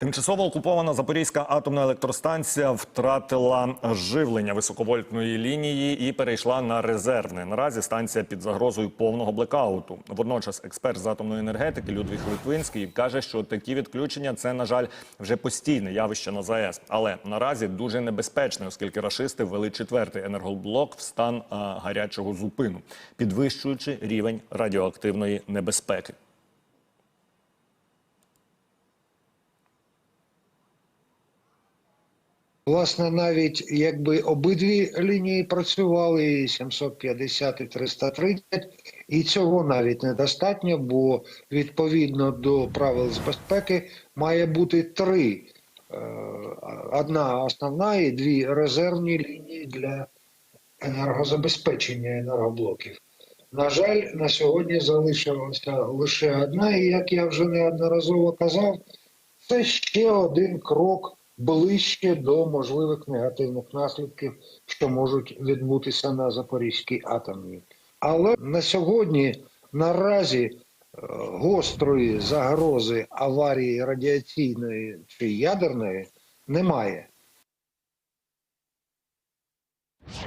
Тимчасово окупована Запорізька атомна електростанція втратила живлення високовольтної лінії і перейшла на резервне. Наразі станція під загрозою повного блекауту. Водночас, експерт з атомної енергетики Людвіг Литвинський каже, що такі відключення це, на жаль, вже постійне явище на ЗАЕС. Але наразі дуже небезпечне, оскільки рашисти ввели четвертий енергоблок в стан а, гарячого зупину, підвищуючи рівень радіоактивної небезпеки. Власне, навіть якби обидві лінії працювали, і 750 і 330, і цього навіть недостатньо, бо відповідно до правил з безпеки має бути три. Е, Одна основна і дві резервні лінії для енергозабезпечення енергоблоків. На жаль, на сьогодні залишилася лише одна, і як я вже неодноразово казав, це ще один крок ближче до можливих негативних наслідків, що можуть відбутися на Запорізькій атомній. Але на сьогодні наразі е, гострої загрози аварії радіаційної чи ядерної немає.